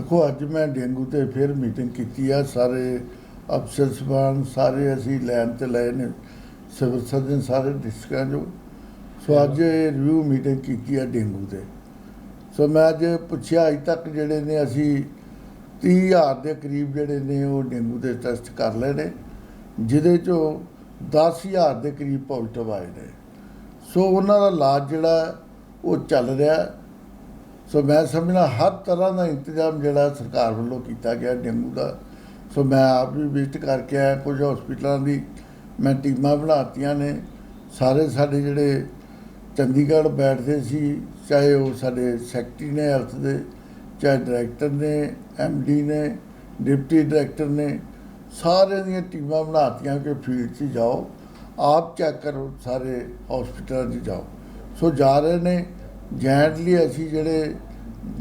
ਦੇਖੋ, ਅੱਜ ਮੈਂ ਡੇਂਗੂ ਤੇ ਫਿਰ ਮੀਟਿੰਗ ਕੀਤੀ ਆ। ਸਾਰੇ ਅਫਸਰ ਸਬਾਨ, ਸਾਰੇ ਅਸੀਂ ਲੈਣ ਤੇ ਲਏ ਨੇ। ਸਿਵਲ ਸਰਜਨ ਸਾਰੇ ਡਿਸਟ੍ਰਿਕਟਾਂ ਚੋਂ ਸੋ ਅੱਜ ਰਿਵਿਊ ਮੀਟਿੰਗ ਕੀਤੀ ਆ ਡੇਂਗੂ ਤੇ। ਸੋ ਮੈਂ ਅੱਜ ਪੁੱਛਿਆ, ਅਜ ਤੱਕ ਜਿਹੜੇ ਨੇ ਅਸੀਂ 30000 ਦੇ ਕਰੀਬ ਜਿਹੜੇ ਨੇ ਉਹ ਡੇਂਗੂ ਦੇ ਟੈਸਟ ਕਰ ਲਏ ਨੇ, ਜਿਹਦੇ ਚੋਂ 10000 ਦੇ ਕਰੀਬ ਪੋਜ਼ਿਟਿਵ ਆਏ ਨੇ। ਸੋ ਉਹਨਾਂ ਦਾ ਇਲਾਜ ਜਿਹੜਾ ਉਹ ਚੱਲ ਰਿਹਾ। ਸੋ ਮੈਂ ਸਮਝਣਾ ਹਰ ਤਰ੍ਹਾਂ ਦਾ ਇੰਤਜ਼ਾਮ ਜਿਹੜਾ ਸਰਕਾਰ ਵੱਲੋਂ ਕੀਤਾ ਗਿਆ, ਡੇਂਗੂ ਦਾ। ਸੋ ਮੈਂ ਆਪ ਵੀ ਵਿਜ਼ਿਟ ਕਰਕੇ ਆਇਆ, ਕੁਝ ਹਸਪੀਟਲਾਂ ਦੀ ਮੈਂ ਟੀਮਾਂ ਬਣਾਤੀਆਂ ਨੇ। ਸਾਰੇ ਸਾਡੇ ਜਿਹੜੇ ਚੰਡੀਗੜ੍ਹ ਬੈਠਦੇ ਸੀ, ਚਾਹੇ ਉਹ ਸਾਡੇ ਸੈਕਟਰੀ ਨੇ, ਅਰਥ ਦੇ, ਚਾਹੇ ਡਾਇਰੈਕਟਰ ਨੇ ਡੀ ਨੇ, ਡਿਪਟੀ ਡਾਇਰੈਕਟਰ ਨੇ ਸਾਰਿਆਂ ਦੀਆਂ ਟੀਮਾਂ ਬਣਾਤੀਆਂ ਕਿ ਫੀਲਡ 'ਚ ਜਾਓ। ਆਪ ਚੈੱਕ ਕਰੋ, ਸਾਰੇ ਹਸਪੀਟਲਾਂ 'ਚ ਜਾਓ। ਸੋ ਜਾ ਰਹੇ ਨੇ। ਜੈਂਟਲੀ ਅਸੀਂ ਜਿਹੜੇ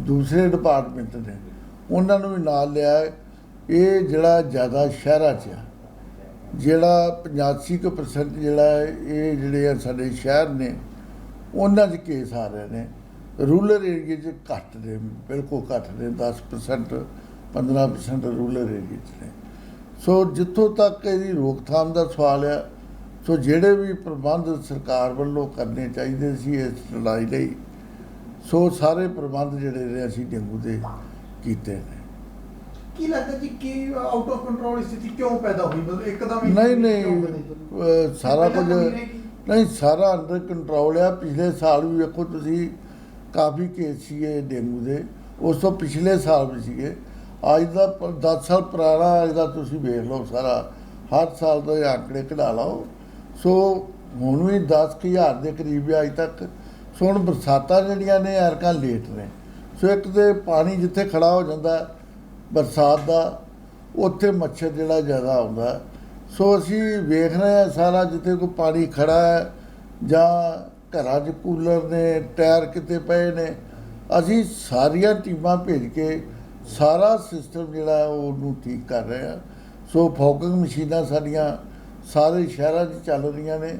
ਦੂਸਰੇ ਡਿਪਾਰਟਮੈਂਟ ਨੇ, ਉਹਨਾਂ ਨੂੰ ਵੀ ਨਾਲ ਲਿਆ ਇਹ ਜਿਹੜਾ ਜ਼ਿਆਦਾ ਸ਼ਹਿਰਾਂ 'ਚ ਆ, ਜਿਹੜਾ 85% ਜਿਹੜਾ ਇਹ ਜਿਹੜੇ ਆ ਸਾਡੇ ਸ਼ਹਿਰ ਨੇ, ਉਹਨਾਂ 'ਚ ਕੇਸ ਆ ਰਹੇ ਨੇ। ਰੂਰਲ ਏਰੀਏ 'ਚ ਘੱਟ ਨੇ, ਬਿਲਕੁਲ ਘੱਟ ਨੇ 10% 15% ਰੂਰਲ ਏਰੀਏ 'ਚ ਨੇ। ਸੋ ਜਿੱਥੋਂ ਤੱਕ ਇਹਦੀ ਰੋਕਥਾਮ ਦਾ ਸਵਾਲ ਆ, ਸੋ ਜਿਹੜੇ ਵੀ ਪ੍ਰਬੰਧ ਸਰਕਾਰ ਵੱਲੋਂ ਕਰਨੇ ਚਾਹੀਦੇ ਸੀ ਇਸ ਲੜਾਈ ਲਈ ਸੋ ਸਾਰੇ ਪ੍ਰਬੰਧ ਜਿਹੜੇ ਨੇ ਅਸੀਂ ਡੇਂਗੂ ਦੇ ਕੀਤੇ ਨੇ। ਕੀ ਲੱਗਦਾ ਜੀ ਕਿ ਆਊਟ ਆਫ ਕੰਟਰੋਲ ਸਥਿਤੀ ਕਿਉਂ ਪੈਦਾ ਹੋਈ? ਮਤਲਬ ਇੱਕਦਮ ਹੀ ਨਹੀਂ ਨਹੀਂ ਸਾਰਾ ਕੁਝ? ਨਹੀਂ ਸਾਰਾ ਅੰਡਰ ਕੰਟਰੋਲ ਆ। ਪਿਛਲੇ ਸਾਲ ਵੀ ਵੇਖੋ ਤੁਸੀਂ ਕਾਫੀ ਕੇਸ ਸੀਗੇ ਡੇਂਗੂ ਦੇ। ਉਸ ਤੋਂ ਪਿਛਲੇ ਸਾਲ ਵੀ ਸੀਗੇ। ਅੱਜ ਦਾ 10 ਸਾਲ ਪੁਰਾਣਾ ਅੱਜ ਦਾ ਤੁਸੀਂ ਵੇਖ ਲਓ ਸਾਰਾ। ਹਰ ਸਾਲ ਦਾ ਇਹ ਆંકੜੇ ਕਢਾ ਲਓ। ਸੋ ਹੁਣ ਵੀ 10000 ਦੇ ਕਰੀਬ ਹੈ ਅੱਜ ਤੱਕ। ਹੁਣ ਬਰਸਾਤਾਂ ਜਿਹੜੀਆਂ ਨੇ ਐਰਕਾਂ ਲੇਟ ਨੇ। ਸੋ ਇੱਕ ਤੇ ਪਾਣੀ ਜਿੱਥੇ ਖੜਾ ਹੋ ਜਾਂਦਾ ਬਰਸਾਤ ਦਾ, ਉੱਥੇ ਮੱਛਰ ਜਿਹੜਾ ਜ਼ਿਆਦਾ ਆਉਂਦਾ ਸੋ ਅਸੀਂ ਵੇਖ ਰਹੇ ਹਾਂ ਸਾਰਾ ਜਿੱਥੇ ਕੋਈ ਪਾਣੀ ਖੜਾ ਹੈ, ਜਾਂ ਘਰਾਂ 'ਚ ਕੂਲਰ ਨੇ, ਟਾਇਰ ਕਿਤੇ ਪਏ ਨੇ, ਅਸੀਂ ਸਾਰੀਆਂ ਟੀਮਾਂ ਭੇਜ ਕੇ ਸਾਰਾ ਸਿਸਟਮ ਜਿਹੜਾ ਹੈ ਉਹਨੂੰ ਠੀਕ ਕਰ ਰਹੇ ਹਾਂ। ਸੋ ਫੋਕਿੰਗ ਮਸ਼ੀਨਾਂ ਸਾਡੀਆਂ ਸਾਰੇ ਸ਼ਹਿਰਾਂ 'ਚ ਚੱਲ ਰਹੀਆਂ ਨੇ।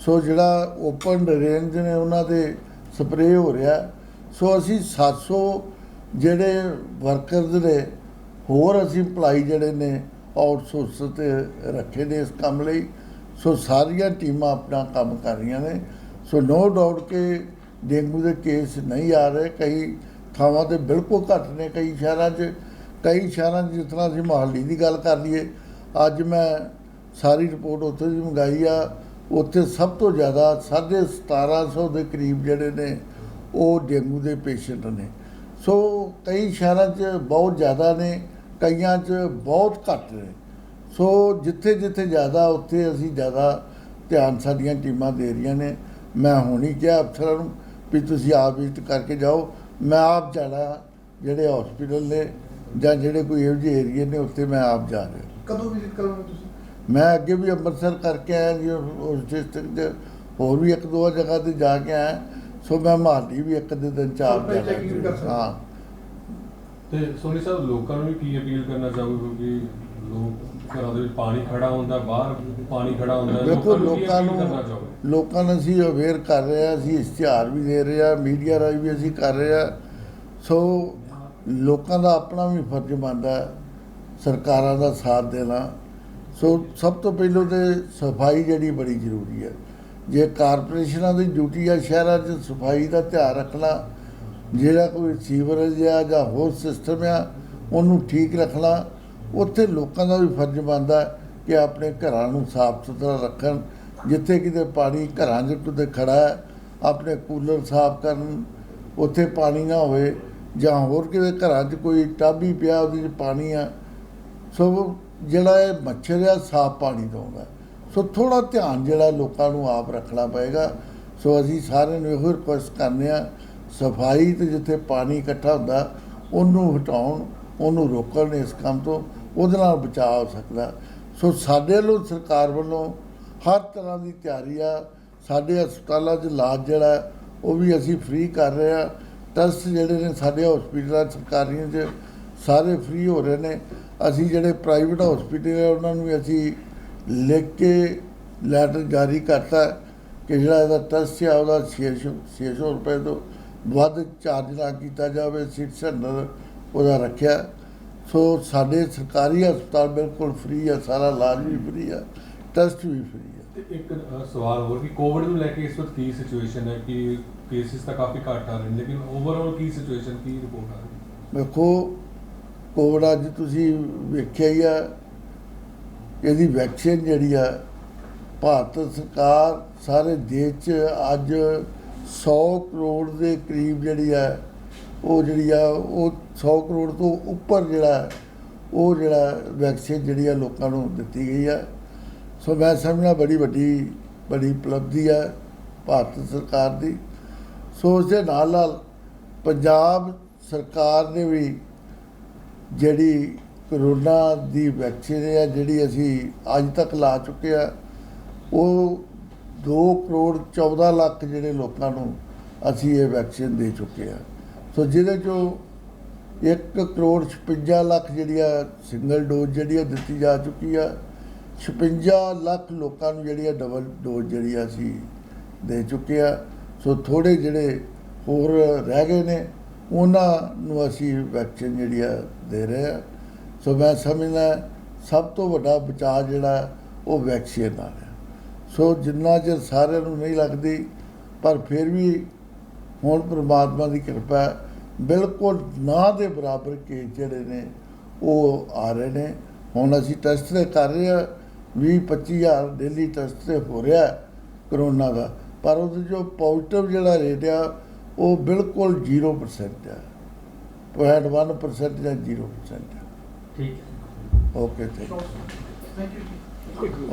ਸੋ ਜਿਹੜਾ ਓਪਨ ਰੇਂਜ ਨੇ ਉਹਨਾਂ ਦੇ ਸਪਰੇਅ ਹੋ ਰਿਹਾ, ਸੋ ਅਸੀਂ 700 ਜਿਹੜੇ ਵਰਕਰਸ ਨੇ, ਹੋਰ ਅਸੀਂ ਭਲਾਈ ਜਿਹੜੇ ਨੇ ਆਊਟਸੋਰਸ ਤੇ ਰੱਖੇ ਨੇ ਇਸ ਕੰਮ ਲਈ। ਸੋ ਸਾਰੀਆਂ ਟੀਮਾਂ ਆਪਣਾ ਕੰਮ ਕਰ ਰਹੀਆਂ ਨੇ। ਸੋ ਨੋ ਡਾਊਟ ਕਿ ਡੇਂਗੂ ਦੇ ਕੇਸ ਨਹੀਂ ਆ ਰਹੇ। ਕਈ ਥਾਵਾਂ ਤੇ ਬਿਲਕੁਲ ਘੱਟ ਨੇ, ਕਈ ਸ਼ਹਿਰਾਂ 'ਚ, ਕਈ ਸ਼ਹਿਰਾਂ 'ਚ ਜਿਸ ਤਰ੍ਹਾਂ ਅਸੀਂ ਮੁਹਾਲੀ ਦੀ ਗੱਲ ਕਰ ਲਈਏ। ਅੱਜ ਮੈਂ ਸਾਰੀ ਰਿਪੋਰਟ ਉੱਥੇ ਦੀ ਮੰਗਾਈ ਆ। ਉੱਥੇ ਸਭ ਤੋਂ ਜ਼ਿਆਦਾ 1750 ਦੇ ਕਰੀਬ ਜਿਹੜੇ ਨੇ, ਉਹ ਡੇਂਗੂ ਦੇ ਪੇਸ਼ੈਂਟ ਨੇ। ਸੋ ਕਈ ਸ਼ਹਿਰਾਂ 'ਚ ਬਹੁਤ ਜ਼ਿਆਦਾ ਨੇ, ਕਈਆਂ 'ਚ ਬਹੁਤ ਘੱਟ ਨੇ। ਸੋ ਜਿੱਥੇ ਜਿੱਥੇ ਜ਼ਿਆਦਾ, ਉੱਥੇ ਅਸੀਂ ਜ਼ਿਆਦਾ ਧਿਆਨ ਸਾਡੀਆਂ ਟੀਮਾਂ ਦੇ ਰਹੀਆਂ ਨੇ। ਮੈਂ ਹੁਣੀ ਕਿਹਾ ਅਫਸਰਾਂ ਨੂੰ ਵੀ ਤੁਸੀਂ ਆਪ ਵਿਜ਼ਿਟ ਕਰਕੇ ਜਾਓ। ਮੈਂ ਆਪ ਜਾਣਾ, ਜਿਹੜੇ ਹਸਪੀਟਲ ਨੇ ਜਾਂ ਜਿਹੜੇ ਕੋਈ ਇਹੋ ਜਿਹੇ ਏਰੀਏ ਨੇ, ਉੱਥੇ ਮੈਂ ਆਪ ਜਾ ਰਿਹਾ। ਕਦੋਂ ਵਿਜ਼ਿਟ ਕਰੋਗੇ ਤੁਸੀਂ? ਮੈਂ ਅੱਗੇ ਵੀ ਅੰਮ੍ਰਿਤਸਰ ਕਰਕੇ ਆਇਆ ਜੀ ਉਸ ਡਿਸਟ੍ਰਿਕਟ 'ਚ ਹੋਰ ਵੀ ਇੱਕ ਦੋ ਜਗ੍ਹਾ ਤੇ ਜਾ ਕੇ ਆਇਆ। ਸੋ ਮੈਂ ਮਹਾਲੀ ਵੀ ਇੱਕ ਦੇ ਦਿਨ ਚ ਆਪ Surprise ਜਾਣਾ checking ਵੀ ਕਰ ਸਕਦੇ। ਹਾਂ? ਤੇ ਸੋਨੀ ਸਾਹਿਬ ਲੋਕਾਂ ਨੂੰ ਵੀ ਕੀ ਅਪੀਲ ਕਰਨਾ ਚਾਹੋਗੇ? ਕਿਉਂਕਿ ਲੋਕ ਘਰਾਂ ਦੇ ਵਿੱਚ ਪਾਣੀ ਖੜਾ ਹੁੰਦਾ ਬਾਹਰ ਪਾਣੀ ਖੜਾ ਹੁੰਦਾ ਕੀ ਲੋਕਾਂ ਨੂੰ ਲੋਕਾਂ ਨੂੰ ਅਸੀਂ ਅਵੇਅਰ ਕਰ ਰਹੇ ਹਾਂ ਅਸੀਂ ਇਸ਼ਤਿਹਾਰ ਵੀ ਦੇ ਰਹੇ ਹਾਂ ਮੀਡੀਆ ਰਾਹੀਂ ਵੀ ਅਸੀਂ ਕਰ ਰਹੇ ਹਾਂ। ਸੋ ਲੋਕਾਂ ਦਾ ਆਪਣਾ ਵੀ ਫਰਜ਼ ਬਣਦਾ ਹੈ ਸਰਕਾਰਾਂ ਦਾ ਸਾਥ ਦੇਣਾ। ਸੋ ਸਭ ਤੋਂ ਪਹਿਲਾਂ ਤੇ ਸਫ਼ਾਈ ਜਿਹੜੀ ਬੜੀ ਜ਼ਰੂਰੀ ਹੈ। ਜੇ ਕਾਰਪੋਰੇਸ਼ਨਾਂ ਦੀ ਡਿਊਟੀ ਆ ਸ਼ਹਿਰਾਂ 'ਚ, ਸਫ਼ਾਈ ਦਾ ਧਿਆਨ ਰੱਖਣਾ, ਜਿਹੜਾ ਕੋਈ ਸੀਵਰੇਜ ਆ ਜਾਂ ਹੋਰ ਸਿਸਟਮ ਆ, ਉਹਨੂੰ ਠੀਕ ਰੱਖਣਾ, ਉੱਥੇ ਲੋਕਾਂ ਦਾ ਵੀ ਫਰਜ਼ ਬਣਦਾ ਕਿ ਆਪਣੇ ਘਰਾਂ ਨੂੰ ਸਾਫ਼ ਸੁਥਰਾ ਰੱਖਣ, ਜਿੱਥੇ ਕਿਤੇ ਪਾਣੀ ਘਰਾਂ 'ਚ ਕਿਤੇ ਖੜਾ ਹੈ, ਆਪਣੇ ਕੂਲਰ ਸਾਫ਼ ਕਰਨ, ਉੱਥੇ ਪਾਣੀ ਨਾ ਹੋਵੇ ਜਾਂ ਹੋਰ ਕਿਤੇ ਘਰਾਂ 'ਚ ਕੋਈ ਟੱਬ ਹੀ ਪਿਆ ਉਹਦੇ 'ਚ ਪਾਣੀ ਆ। ਸੋ ਜਿਹੜਾ ਇਹ ਮੱਛਰ ਆ, ਸਾਫ਼ ਪਾਣੀ ਤੋਂ ਆਉਂਦਾ ਸੋ ਥੋੜਾ ਧਿਆਨ ਜਿਹੜਾ ਲੋਕਾਂ ਨੂੰ ਆਪ ਰੱਖਣਾ ਪਏਗਾ। ਸੋ ਅਸੀਂ ਸਾਰਿਆਂ ਨੂੰ ਇਹੋ ਰਿਕੁਐਸਟ ਕਰਨੇ ਆ, ਸਫ਼ਾਈ ਤੇ ਜਿੱਥੇ ਪਾਣੀ ਇਕੱਠਾ ਹੁੰਦਾ, ਉਹਨੂੰ ਹਟਾਉਣ, ਉਹਨੂੰ ਰੋਕਣ ਇਸ ਕੰਮ ਤੋਂ, ਉਹਦੇ ਨਾਲ ਬਚਾਅ ਹੋ ਸਕਦਾ। ਸੋ ਸਾਡੇ ਵੱਲੋਂ, ਸਰਕਾਰ ਵੱਲੋਂ ਹਰ ਤਰ੍ਹਾਂ ਦੀ ਤਿਆਰੀ ਆ। ਸਾਡੇ ਹਸਪਤਾਲਾਂ 'ਚ ਇਲਾਜ ਜਿਹੜਾ, ਉਹ ਵੀ ਅਸੀਂ ਫ੍ਰੀ ਕਰ ਰਹੇ ਆ। ਟੈਸਟ ਜਿਹੜੇ ਨੇ ਸਾਡੇ ਹਸਪੀਟਲਾਂ ਸਰਕਾਰੀਆਂ 'ਚ ਸਾਰੇ ਫ੍ਰੀ ਹੋ ਰਹੇ ਨੇ। ਅਸੀਂ ਜਿਹੜੇ ਪ੍ਰਾਈਵੇਟ ਹਸਪੀਟਲ ਹੈ ਉਹਨਾਂ ਨੂੰ ਵੀ ਅਸੀਂ ਲਿਖ ਕੇ ਲੈਟਰ ਜਾਰੀ ਕਰਤਾ ਕਿ ਜਿਹੜਾ ਇਹਦਾ ਟੈਸਟ ਹੈ ਉਹਦਾ 600 600 ਰੁਪਏ ਤੋਂ ਵੱਧ ਚਾਰਜ ਨਾ ਕੀਤਾ ਜਾਵੇ ਸਿਕਸ ਹੰਡਰਡ ਉਹਦਾ ਰੱਖਿਆ। ਸੋ ਸਾਡੇ ਸਰਕਾਰੀ ਹਸਪਤਾਲ ਬਿਲਕੁਲ ਫ੍ਰੀ ਆ ਸਾਰਾ ਇਲਾਜ ਵੀ ਫ੍ਰੀ ਆ ਟੈਸਟ ਵੀ ਫ੍ਰੀ ਆ। ਤੇ ਇੱਕ ਸਵਾਲ ਹੋਰ ਕਿ ਕੋਵਿਡ ਨੂੰ ਲੈ ਕੇ ਇਸ ਵਕਤ ਕੀ ਸਿਚੁਏਸ਼ਨ ਹੈ? ਕਿ ਕੇਸਿਸ ਤਾਂ ਕਾਫੀ ਘੱਟ ਆ ਰਹੇ ਨੇ ਲੇਕਿਨ ਓਵਰਆਲ ਕੀ ਸਿਚੁਏਸ਼ਨ ਕੀ ਰਿਪੋਰਟ ਆ ਰਹੀ ਵੇਖੋ ਕੋਵਿਡ ਅੱਜ ਤੁਸੀਂ ਵੇਖਿਆ ਹੀ ਆ, ਇਹਦੀ ਵੈਕਸੀਨ ਜਿਹੜੀ ਆ, ਭਾਰਤ ਸਰਕਾਰ ਸਾਰੇ ਦੇਸ਼ 'ਚ ਅੱਜ 100 ਕਰੋੜ ਦੇ ਕਰੀਬ ਜਿਹੜੀ ਆ, ਉਹ ਜਿਹੜੀ ਆ, ਉਹ 100 ਕਰੋੜ ਤੋਂ ਉੱਪਰ ਜਿਹੜਾ, ਉਹ ਜਿਹੜਾ ਵੈਕਸੀਨ ਜਿਹੜੀ ਆ ਲੋਕਾਂ ਨੂੰ ਦਿੱਤੀ ਗਈ ਆ। ਸੋ ਮੈਂ ਸਮਝਣਾ ਬੜੀ ਵੱਡੀ, ਬੜੀ ਉਪਲਬਧੀ ਆ ਭਾਰਤ ਸਰਕਾਰ ਦੀ। ਸੋ ਉਸ ਦੇ ਨਾਲ ਨਾਲ ਪੰਜਾਬ ਸਰਕਾਰ ਨੇ ਵੀ ਜਿਹੜੀ ਕਰੋਨਾ ਦੀ ਵੈਕਸੀਨ ਹੈ ਜਿਹੜੀ ਅਸੀਂ ਅੱਜ ਤੱਕ ਲਾ ਚੁੱਕੇ ਆ, ਉਹ 2 ਕਰੋੜ 14 ਲੱਖ ਜਿਹੜੇ ਲੋਕਾਂ ਨੂੰ ਅਸੀਂ ਇਹ ਵੈਕਸੀਨ ਦੇ ਚੁੱਕੇ ਆ। ਸੋ ਜਿਹਦੇ ਚੋਂ 1 ਕਰੋੜ 56 ਲੱਖ ਜਿਹੜੀ ਆ ਸਿੰਗਲ ਡੋਜ਼ ਜਿਹੜੀ ਆ ਦਿੱਤੀ ਜਾ ਚੁੱਕੀ ਆ 56 ਲੱਖ ਲੋਕਾਂ ਨੂੰ ਜਿਹੜੀ ਆ ਡਬਲ ਡੋਜ਼ ਜਿਹੜੀ ਆ ਅਸੀਂ ਦੇ ਚੁੱਕੇ ਆ। ਸੋ ਥੋੜੇ ਜਿਹੜੇ ਹੋਰ ਰਹਿ ਗਏ ਨੇ ਉਹਨਾਂ ਨੂੰ ਅਸੀਂ ਵੈਕਸੀਨ ਜਿਹੜੀ ਆ ਦੇ ਰਹੇ ਆ। ਸੋ ਮੈਂ ਸਮਝਦਾ ਸਭ ਤੋਂ ਵੱਡਾ ਬਚਾਅ ਜਿਹੜਾ ਉਹ ਵੈਕਸੀਨ ਨਾਲ ਹੈ। ਸੋ ਜਿੰਨਾ ਚਿਰ ਸਾਰਿਆਂ ਨੂੰ ਨਹੀਂ ਲੱਗਦੀ, ਪਰ ਫਿਰ ਵੀ ਹੁਣ ਪ੍ਰਮਾਤਮਾ ਦੀ ਕਿਰਪਾ ਬਿਲਕੁਲ ਨਾ ਦੇ ਬਰਾਬਰ ਕੇਸ ਜਿਹੜੇ ਨੇ, ਉਹ ਆ ਰਹੇ ਨੇ। ਹੁਣ ਅਸੀਂ ਟੈਸਟ ਤੇ ਕਰ ਰਹੇ ਆ 20 25000 ਡੇਲੀ ਟੈਸਟ ਤੇ ਹੋ ਰਿਹਾ ਕਰੋਨਾ ਦਾ। ਪਰ ਉਹਦੇ ਜੋ ਪੋਜ਼ਿਟਿਵ ਜਿਹੜਾ ਰੇਟ ਆ ਉਹ ਬਿਲਕੁਲ 0% ਹੈ। 0.1% ਜਾਂ 0% ਹੈ। ਠੀਕ okay thank thank you okay